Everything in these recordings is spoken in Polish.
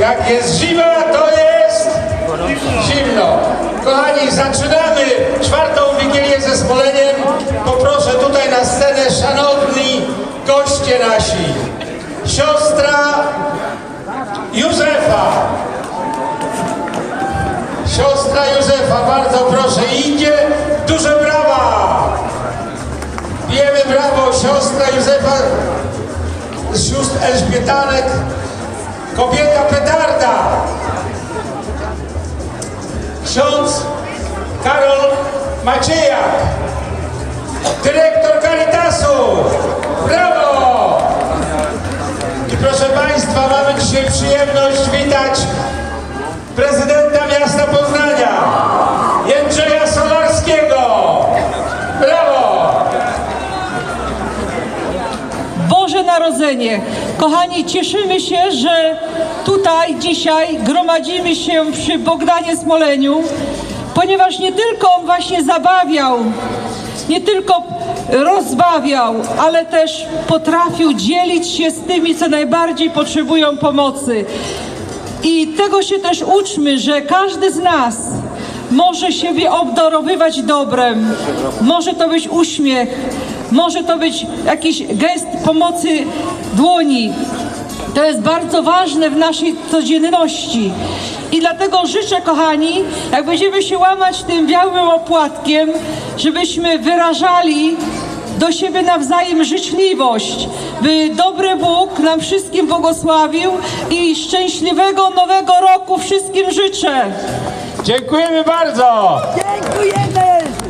Jak jest zima, to jest zimno. Kochani, zaczynamy czwartą Wigilię ze Smoleniem. Poproszę tutaj na scenę szanowni goście nasi. Siostra Józefa. Siostra Józefa, bardzo proszę, idzie duże brawa. Bijemy brawo, siostra Józefa z sióstr Elżbietanek, kobieta petarda. Ksiądz Karol Maciejak, dyrektor Caritasu. Brawo! I proszę Państwa, mamy dzisiaj przyjemność witać prezydenta miasta Poznania, Jędrzeja Solarskiego. Brawo! Boże Narodzenie. Kochani, cieszymy się, że tutaj dzisiaj gromadzimy się przy Bogdanie Smoleniu, ponieważ nie tylko on właśnie zabawiał, nie tylko rozbawiał, ale też potrafił dzielić się z tymi, co najbardziej potrzebują pomocy. I tego się też uczmy, że każdy z nas może siebie obdarowywać dobrem. Może to być uśmiech, może to być jakiś gest pomocy dłoni. To jest bardzo ważne w naszej codzienności. I dlatego życzę, kochani, jak będziemy się łamać tym białym opłatkiem, żebyśmy wyrażali do siebie nawzajem życzliwość, by dobry Bóg nam wszystkim błogosławił i szczęśliwego nowego roku wszystkim życzę. Dziękujemy bardzo.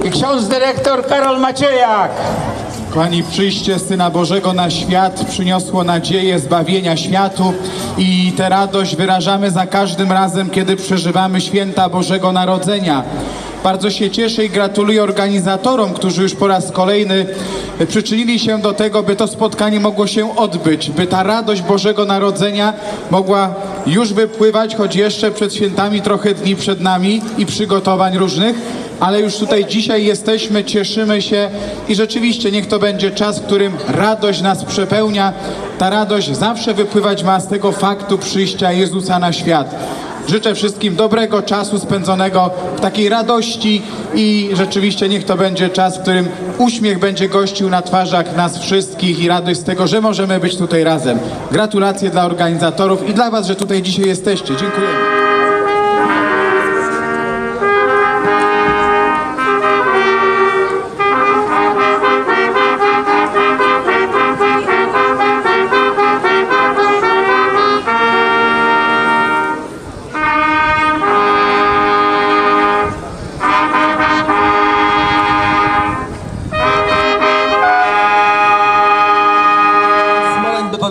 I ksiądz dyrektor Karol Maciejak. Kochani, przyjście Syna Bożego na świat przyniosło nadzieję zbawienia światu i tę radość wyrażamy za każdym razem, kiedy przeżywamy święta Bożego Narodzenia. Bardzo się cieszę i gratuluję organizatorom, którzy już po raz kolejny przyczynili się do tego, by to spotkanie mogło się odbyć, by ta radość Bożego Narodzenia mogła już wypływać, choć jeszcze przed świętami trochę dni przed nami i przygotowań różnych ale już tutaj dzisiaj jesteśmy, cieszymy się i rzeczywiście niech to będzie czas, w którym radość nas przepełnia. Ta radość zawsze wypływać ma z tego faktu przyjścia Jezusa na świat. Życzę wszystkim dobrego czasu spędzonego w takiej radości i rzeczywiście niech to będzie czas, w którym uśmiech będzie gościł na twarzach nas wszystkich i radość z tego, że możemy być tutaj razem. Gratulacje dla organizatorów i dla Was, że tutaj dzisiaj jesteście. Dziękujemy.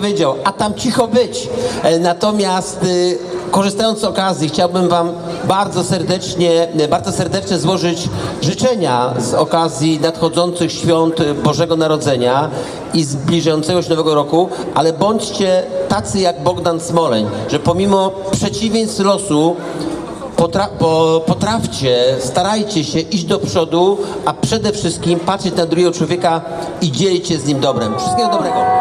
Powiedział, a tam cicho być. E, Natomiast y, korzystając z okazji, chciałbym Wam bardzo serdecznie, e, bardzo serdecznie złożyć życzenia z okazji nadchodzących świąt Bożego Narodzenia i zbliżającego się Nowego Roku, ale bądźcie tacy jak Bogdan Smoleń, że pomimo przeciwieństw losu Potra po, potrafcie, starajcie się iść do przodu, a przede wszystkim patrzeć na drugiego człowieka i dzielić się z nim dobrem. Wszystkiego dobrego.